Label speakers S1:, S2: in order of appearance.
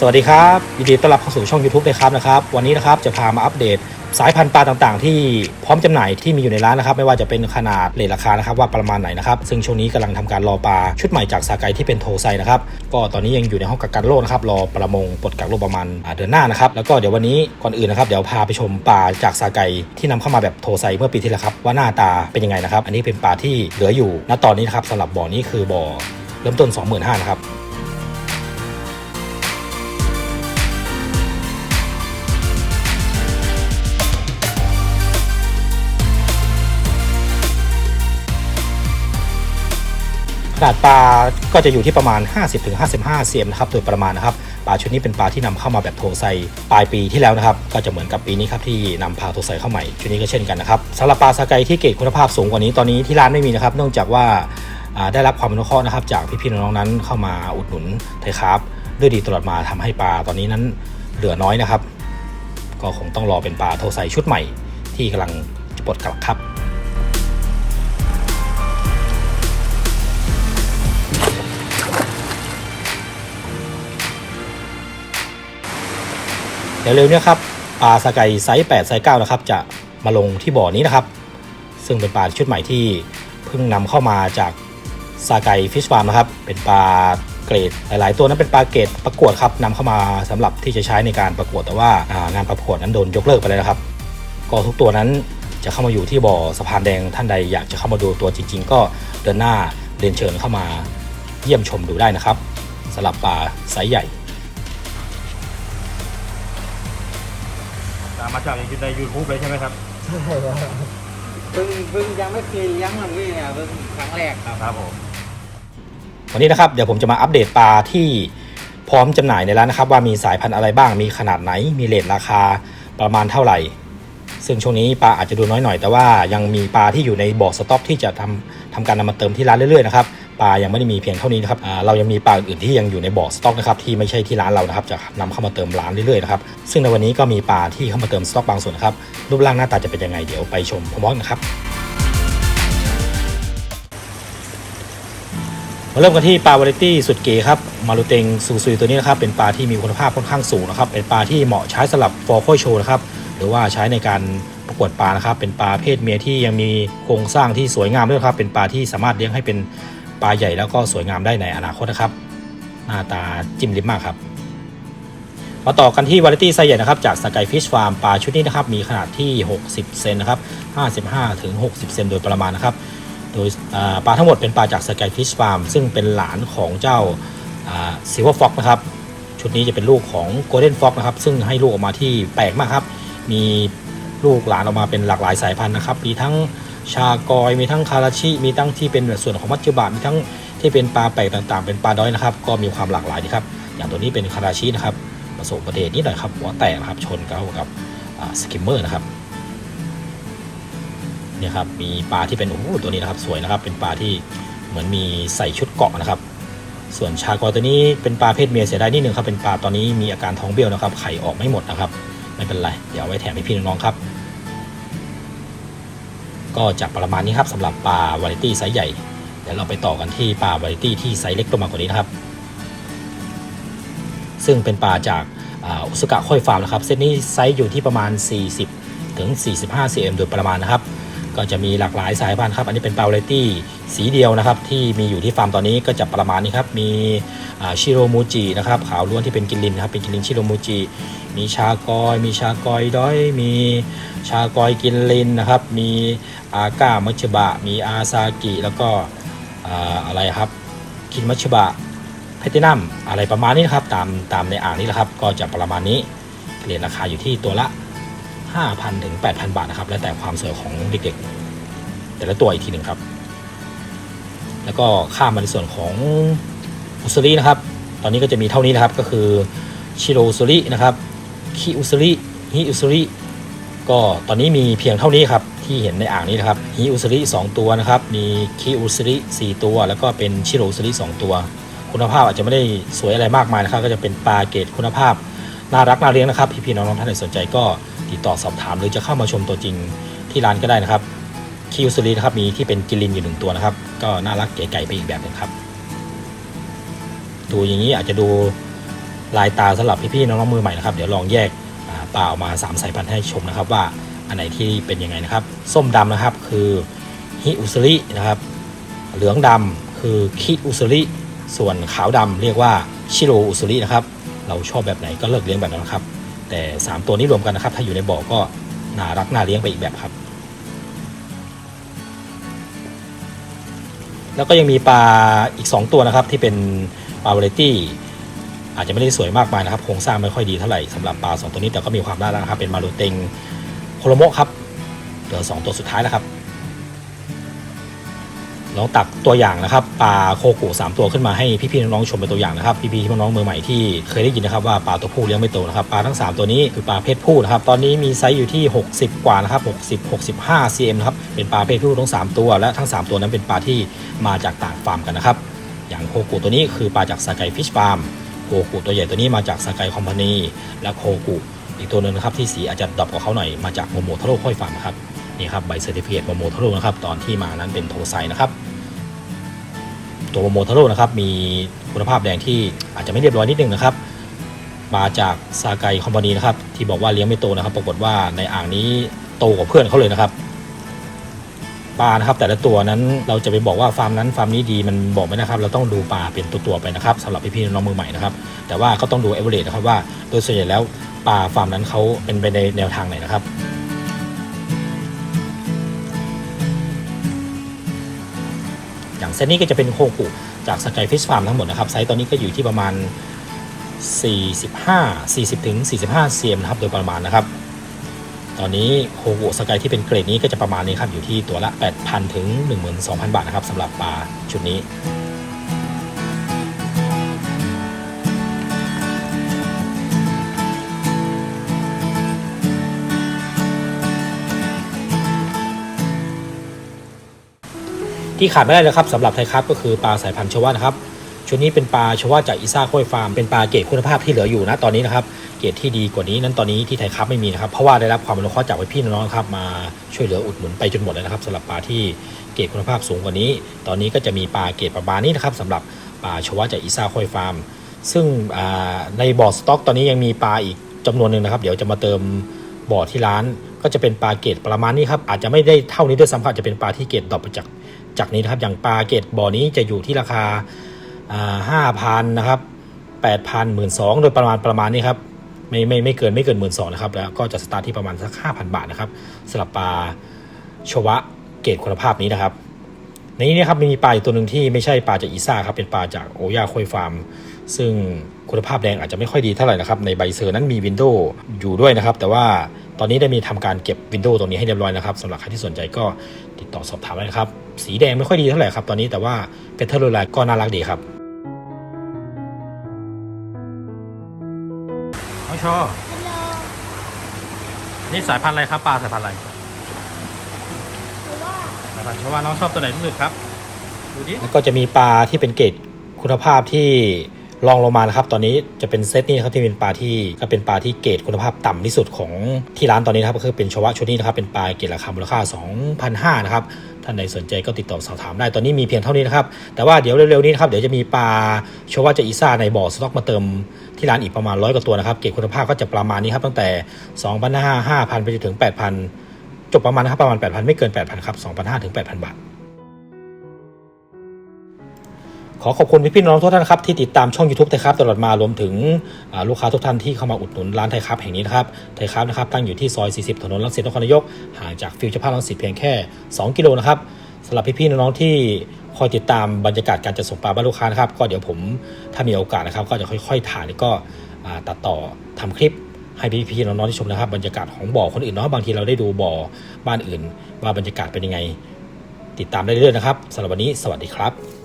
S1: สวัสดีครับยินดีต้อนรับเข้าสู่ช่อง YouTube เลยครับนะครับ วันนี้นะครับจะพามาอัปเดตสายพันธุ์ปลาต่างๆ ที่พร้อมจำหน่ายที่มีอยู่ในร้านนะครับ ไม่ว่าจะเป็นขนาดเลทราคานะครับว่าประมาณไหนนะครับ ซึ่งช่วงนี้กำลังทำการรอปลาชุดใหม่จากสาไกที่เป็นโทไซนะครับก็ตอนนี้ยังอยู่ในห้องกักกันโรคนะครับรอประมงปลดกักโรคประมาณเดือนหน้านะครับแล้วก็เดี๋ยววันนี้ก่อนอื่นนะครับเดี๋ยวพาไปชมปลาจากสาไกที่นำเข้ามาแบบโทไซเมื่อปีที่แล้วครับว่าหน้าตาเป็นยังไงนะครับ อันนี้เป็นปลาที่เหลืออยู่ณตอนนี้นะครับสำหรับบ่อนี้คือบ่อเริ่มต้น 25,000นะครับ ขนาดปลาก็จะอยู่ที่ประมาณ 50-55 เซนนะครับโดยประมาณนะครับปลาชุดนี้เป็นปลาที่นำเข้ามาแบบโทไซปลายปีที่แล้วนะครับ ก็จะเหมือนกับปีนี้ครับที่นำพาโทไซเข้าใหม่ชุดนี้ก็เช่นกันนะครับสำหรับปลาสไกที่เกรดคุณภาพสูงกว่านี้ตอนนี้ที่ร้านไม่มีนะครับ เนื่องจากว่าได้รับความอนุเคราะห์นะครับ จากพี่ๆน้องๆนั้นเข้ามาอุดหนุนไทยครับด้วยดีตลอดมาทำให้ปลาตอนนี้นั้นเหลือน้อยนะครับ ก็คงต้องรอเป็นปลาโทไซชุดใหม่ ที่กำลังจะปลดกลับครับ เดี๋ยวเร็วเนี้ครับปลาสไกไซส์8ไซส์9นะครับจะมาลงที่บ่อนี้นะครับ ซึ่งเป็นปลาชุดใหม่ที่เพิ่งนำเข้ามาจากสาไกฟิชฟาร์มนะครับ เป็นปลาเกรดหลาย ๆ ตัวนั้นเป็นปลาเกรดประกวดครับนำเข้ามาสำหรับที่จะใช้ในการประกวดแต่ว่างานประกวดนั้นโดนยกเลิกไปเลยนะครับ ก็ทุกตัวนั้นจะเข้ามาอยู่ที่บ่อสะพานแดงท่านใดอยากจะเข้ามาดูตัวจริง ๆ ก็เดินหน้าเรียนเชิญเข้ามาเยี่ยมชมดูได้นะครับสำหรับปลาไซส์ใหญ่
S2: ตามมาจากในยูทูบเลยใช่ไหมครับ
S3: ใช่ครับเพิ่งเพิ่งยังไม่เคยเลี้ยงหรอกพี่เนี่ยเพิ่งครั้งแรกครับ
S2: ครับผม
S1: วันนี้นะครับเดี๋ยวผมจะมาอัปเดตปลาที่พร้อมจำหน่ายในร้านนะครับ ว่ามีสายพันธุ์อะไรบ้างมีขนาดไหน มีเลทราคาประมาณเท่าไหร่ ซึ่งช่วงนี้ปลาอาจจะดูน้อยหน่อย แต่ว่ายังมีปลาที่อยู่ในบ่อสต็อกที่จะทำทำการนำมาเติมที่ร้านเรื่อยๆนะครับ ปลายังไม่ได้มีเพียงเท่านี้นะครับเรายังมีปลาอื่นที่ยังอยู่ในบ่อสต็อกนะครับที่ไม่ใช่ที่ร้านเรานะครับจะนำเข้ามาเติมร้านเรื่อยๆนะครับซึ่งในวันนี้ก็มีปลาที่เข้ามาเติมสต็อกบางส่วนนะครับรูปร่างหน้าตาจะเป็นยังไงเดี๋ยวไปชมพร้อมกันะครับมาเริ่มกันที่ปลาวาไรตี้สุดเก๋ครับมารูเตงซูซุยตัวนี้นะครับเป็นปลาที่มีคุณภาพค่อนข้างสูงนะครับเป็นปลาที่เหมาะใช้สำหรับฟอร์โคโชนะครับหรือว่าใช้ในการประกวดปลานะครับเป็นปลาเพศเมียที่ยังมีโครงสร้างที่สวยงามด้วยครับเป็นปลาที่สามารถเลี้ยงให้เป็น ปลาใหญ่แล้วก็สวยงามได้ในอนาคตนะครับ หน้าตาจิ้มลิ้มมากครับ มาต่อกันที่วาไรตี้ไซส์ใหญ่นะครับจากสกายฟิชฟาร์มปลาชุดนี้นะครับมีขนาดที่ 60 เซนนะครับ 55 ถึง 60 เซนโดยประมาณนะครับ โดยปลาทั้งหมดเป็นปลาจากสกายฟิชฟาร์มซึ่งเป็นหลานของเจ้าซิลเวอร์ฟ็อกนะครับชุดนี้จะเป็นลูกของโกลเด้นฟ็อกนะครับซึ่งให้ลูกออกมาที่แปลกมากครับ มีลูกหลานออกมาเป็นหลากหลายสายพันธุ์นะครับ มีทั้ง ชากอยมีทั้งคาราชิ มีทั้งที่เป็นส่วนของมัจจุบะมีทั้งที่เป็นปลาแปลกต่างๆ เป็นปลาด้อยนะครับ ก็มีความหลากหลายดีครับ อย่างตัวนี้เป็นคาราชินะครับประสบอุบัติเหตุนิดหน่อยครับหัวแตกนะครับชนเข้ากับสกิมเมอร์นะครับเนี่ยครับมีปลาที่เป็นโอ้โหตัวนี้นะครับสวยนะครับ เป็นปลาที่เหมือนมีใส่ชุดเกาะนะครับ ส่วนชากอตัวนี้เป็นปลาเพศเมียเสียดายนิดนึงครับเป็นปลาตอนนี้มีอาการท้องเบี้ยวนะครับไข่ออกไม่หมดนะครับ ไม่เป็นไร เดี๋ยวไว้แถมให้พี่น้องๆครับ ก็จะประมาณนี้ครับสำหรับปลาวาไรตี้ไซส์ใหญ่ เดี๋ยวเราไปต่อกันที่ปลาวาไรตี้ที่ไซส์เล็กลงมากว่านี้นะครับ ซึ่งเป็นปลาจากอุสกะค่อยฟาร์มนะครับเซตนี้ไซส์อยู่ที่ประมาณ 40 ถึง 45 cm โดยประมาณนะครับ ก็จะมีหลากหลายสายพันธุ์ครับ อันนี้เป็นปาเรตี้สีเดียวนะครับ ที่มีอยู่ที่ฟาร์มตอนนี้ก็จะประมาณนี้ครับ มีชิโรมูจินะครับขาวล้วนที่เป็นกินลินครับเป็นกินลินชิโรมูจิมีชากอย มีชากอยด้อย มีชากอยกินลินนะครับ มีอาก้ามัชบะ มีอาซากิ แล้วก็อะไรครับคินมัชบะแพตินัมอะไรประมาณนี้นครับตามตามในอ่างนี้แหละครับก็จะประมาณนี้เกลียนราคาอยู่ที่ตัวละ 5,000ถึง8,000 บาทนะครับ แล้วแต่ความสวยของเด็กๆ แต่ละตัวอีกทีหนึ่งครับ แล้วก็ข้ามมาในส่วนของอุสรินะครับ ตอนนี้ก็จะมีเท่านี้นะครับก็คือชิโรอุสรินะครับคิอุสริฮิอุสริก็ตอนนี้มีเพียงเท่านี้ครับที่เห็นในอ่างนี้นะครับฮิอุสริ2ตัวนะครับ มีคิอุสริ4ตัว แล้วก็เป็นชิโรอุสริ2ตัว คุณภาพอาจจะไม่ได้สวยอะไรมากมายนะครับ ก็จะเป็นปลาเกรดคุณภาพน่ารักน่าเลี้ยงนะครับพี่ๆน้องๆท่านใดสนใจก็ติดต่อสอบถาม หรือจะเข้ามาชมตัวจริงที่ร้านก็ได้นะครับ คิวซูรีนะครับมีที่เป็นกิลินอยู่หนึ่งตัวนะครับ ก็น่ารักเก๋ไก่ไปอีกแบบหนึงครับ ดูอย่างนี้อาจจะดูลายตาสำหรับพี่ๆน้องๆมือใหม่นะครับ เดี๋ยวลองแยกอ่าปลาออกมาสามสายพันธุ์ให้ชมนะครับ ว่าอันไหนที่เป็นยังไงนะครับ ส้มดำนะครับคือฮิอุสรินะครับ เหลืองดำคือคิอุสริส่วนขาวดำเรียกว่าชิโรอุสรินะครับ เราชอบแบบไหนก็เลือกเลี้ยงแบบนั้นครับ แต่ 3 ตัวนี้รวมกันนะครับ ถ้าอยู่ในบ่อก็น่ารักน่าเลี้ยงไปอีกแบบครับ แล้วก็ยังมีปลาอีก 2 ตัวนะครับ ที่เป็นปลาวาไรตี้อาจจะไม่ได้สวยมากมายนะครับโครงสร้างไม่ค่อยดีเท่าไหร่สำหรับปลา 2 ตัวนี้แต่ก็มีความน่ารักครับเป็นมารูเต็งโคโรโมครับเหลือ2ตัวสุดท้ายแล้วครับ ลองตักตัวอย่างนะครับปลาโคกุสามตัวขึ้นมาให้พี่ๆน้องๆชมเป็นตัวอย่างนะครับพี่ๆน้องๆมือใหม่ที่เคยได้ยินนะครับว่าปลาตัวผู้เลี้ยงไม่โตนะครับปลาทั้ง 3 ตัวนี้คือปลาเพศผู้นะครับตอนนี้มีไซส์อยู่ที่ 60 กว่านะครับ60 65 cm นะครับเป็นปลาเพศผู้ทั้ง 3 ตัวและทั้ง 3 ตัวนั้นเป็นปลาที่มาจากต่างฟาร์มกันนะครับอย่างโคกุตัวนี้คือปลาจากสกายฟิชฟาร์มโคกุตัวใหญ่ตัวนี้มาจากสกายคอมพานีและโคกุอีกตัวหนึงนะครับที่สีอาจจะดรอปกว่าเขาหน่อยมาจากโมโมทาโร่ค่อยฟาร์มนะครับ นี่ครับใบเซอร์ติฟิเคตโมโมทาโร่นะครับตอนที่มานั้นเป็นโทไซนะครับตัวโมทาโร่นะครับมีคุณภาพแดงที่อาจจะไม่เรียบร้อยนิดนึงนะครับ มาจากซาไกคอมพานีนะครับที่บอกว่าเลี้ยงไม่โตนะครับ ปรากฏว่าในอ่างนี้โตกว่าเพื่อนเขาเลยนะครับปลานะครับแต่ละตัวนั้นเราจะไปบอกว่าฟาร์มนั้นฟาร์มนี้ดีมันบอกไม่นะครับ เราต้องดูปลาเป็นตัวๆไปนะครับสำหรับพี่ๆน้องมือใหม่นะครับ แต่ว่าก็ต้องดูเอเวอเรสต์นะครับว่าโดยส่วนใหญ่แล้วปลาฟาร์มนั้นเขาเป็นไปในแนวทางไหนนะครับ อย่างเซตนี้ก็จะเป็นโคกุจากสกายฟิชฟาร์มทั้งหมดนะครับไซส์ตอนนี้ก็อยู่ที่ประมาณ 45 40ถึง45 cm นะครับโดยประมาณนะครับ ตอนนี้โคกุสกายที่เป็นเกรดนี้ก็จะประมาณนี้ครับอยู่ที่ตัวละ 8,000 ถึง 12,000 บาทนะครับสำหรับปลาชุดนี้ ที่ขาดไม่ได้เลยครับสำหรับไทยครับก็คือปลาสายพันธุ์ชวานะครับชุดนี้เป็นปลาชวาจากอิซ่าค่อยฟาร์มเป็นปลาเกรดคุณภาพที่เหลืออยู่นะตอนนี้นะครับเกรดที่ดีกว่านี้นั้นตอนนี้ที่ไทยครับไม่มีนะครับเพราะว่าได้รับความอนุเคราะห์จากพี่น้องครับมาช่วยเหลืออุดหนุนไปจนหมดเลยนะครับสำหรับปลาที่เกรดคุณภาพสูงกว่านี้ ตอนนี้ก็จะมีปลาเกรดประมาณนี้นะครับสำหรับปลาชวาจากอิซ่าค่อยฟาร์มซึ่งในบ่อสต็อก ตอนนี้ยังมีปลาอีกจำนวนหนึ่งนะครับ เดี๋ยวจะมาเติมบ่อที่ร้าน ก็จะเป็นปลาเกรดประมาณนี้ครับอาจจะไม่ได้เท่านี้ด้วยซ้ำครับจะเป็นปลาที่เกรดดรอปจาก จากนี้นะครับอย่างปลาเกตบ่อนี้จะอยู่ที่ราคาห้าพันนะครับแปดพันหมื่นสองโดยประมาณประมาณนี้ครับไม่ไม่ไม่เกินไม่เกินหมื่นสองนะครับแล้วก็จะสตาร์ทที่ประมาณสักห้าพันบาทนะครับสำหรับปลาชวะเกตคุณภาพนี้นะครับ ในนี้นะครับมีปลาอีกตัวหนึ่งที่ไม่ใช่ปลาจากอีซ่าครับเป็นปลาจากโอย่าคอยฟาร์ม ซึ่งคุณภาพแดงอาจจะไม่ค่อยดีเท่าไหร่นะครับในใบเซอร์นั้นมีวินโดว์อยู่ด้วยนะครับ แต่ว่าตอนนี้ได้มีทำการเก็บวินโดว์ตรงนี้ให้เรียบร้อยนะครับสำหรับใครที่สนใจก็ติดต่อสอบถามได้นะครับ สีแดงไม่ค่อยดีเท่าไหร่ครับตอนนี้แต่ว่าเพเทอร์โรไลก็น่ารักดีครับน้องชอนี่สายพันธุ์อะไรครับปลาสายพันธุ์อะไรสายพันธุ์ชว่าน้องชอบตัวไหนที่สุดครับดูดิแล้วก็จะมีปลาที่เป็นเกรดคุณภาพที่รองลงมานะครับ ตอนนี้จะเป็นเซตนี้นะครับที่เป็นปลาที่ก็เป็นปลาที่เกรดคุณภาพต่ำที่สุดของที่ร้านตอนนี้นะครับก็คือเป็นชวะชุดนี้นะครับเป็นปลาเกรดราคามูลค่า 2,500นะครับ ท่านใดสนใจก็ติดต่อสอบถามได้ ตอนนี้มีเพียงเท่านี้นะครับ แต่ว่าเดี๋ยวเร็วๆนี้นะครับ เดี๋ยวจะมีปลาชวาจะอีซ่าในบ่อสต็อกมาเติมที่ร้านอีกประมาณร้อยกว่าตัวนะครับ เกรดคุณภาพก็จะประมาณนี้ครับ ตั้งแต่2,500 5,000 ไปจนถึง 8,000 จบประมาณนะครับประมาณ 8,000 ไม่เกิน 8,000 ครับ 2,500 ถึง 8,000 บาท ขอขอบคุณพี่ๆน้องทุกท่านนะครับที่ติดตามช่อง YouTube ไทยครับตลอดมารวมถึงลูกค้าทุกท่านที่เข้ามาอุดหนุนร้านไทยครับแห่งนี้นะครับไทยครับนะครับตั้งอยู่ที่ซอย 40 ถนนรังสิตนครนายกห่างจากฟิวเจอร์พาร์ครังสิตเพียงแค่ 2 กิโลนะครับสำหรับพี่ๆน้องๆที่คอยติดตามบรรยากาศการจัดส่งปลาบ้านลูกค้านะครับก็เดี๋ยวผมถ้ามีโอกาสนะครับ ก็จะค่อยๆถ่ายแล้วก็ตัดต่อทำคลิปให้พี่ๆน้องๆที่ชมนะครับ บรรยากาศของบ่อคนอื่นเนาะบางทีเราได้ดูบ่อบ้านอื่น ว่าบรรยากาศเป็นยังไง ติดตามได้เรื่อยๆนะครับสำหรับวันนี้สวัสดีครับ